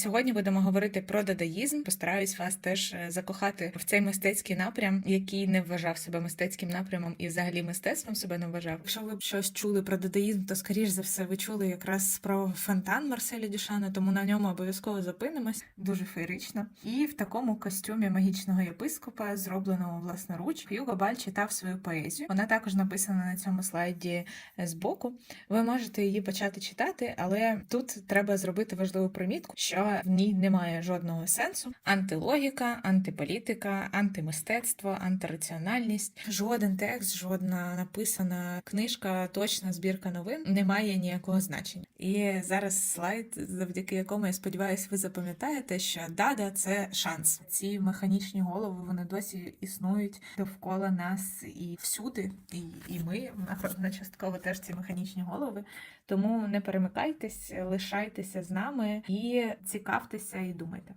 Сьогодні будемо говорити про дадаїзм. Постараюсь вас теж е, закохати в цей мистецький напрям, який не вважав себе мистецьким напрямом і взагалі мистецтвом себе не вважав. Якщо ви б щось чули про дадаїзм, то скоріш за все ви чули якраз про фонтан Марселя Дюшана, тому на ньому обов'язково зупинимось. Дуже феєрично. І в такому костюмі магічного єпископа, зробленому власноруч, Хьюго Баль читав свою поезію. Вона також написана на цьому слайді е, збоку. Ви можете її почати читати, але тут треба зробити важливу примітку, що в ній немає жодного сенсу. Антилогіка, антиполітика, антимистецтво, антираціональність. Жоден текст, жодна написана книжка, точна збірка новин не має ніякого значення. І зараз слайд, завдяки якому я сподіваюся, ви запам'ятаєте, що дада це шанс. Ці механічні голови вони досі існують довкола нас і всюди, і, і ми напевно частково теж ці механічні голови. Тому не перемикайтесь, лишайтеся з нами і цікавтеся і думайте.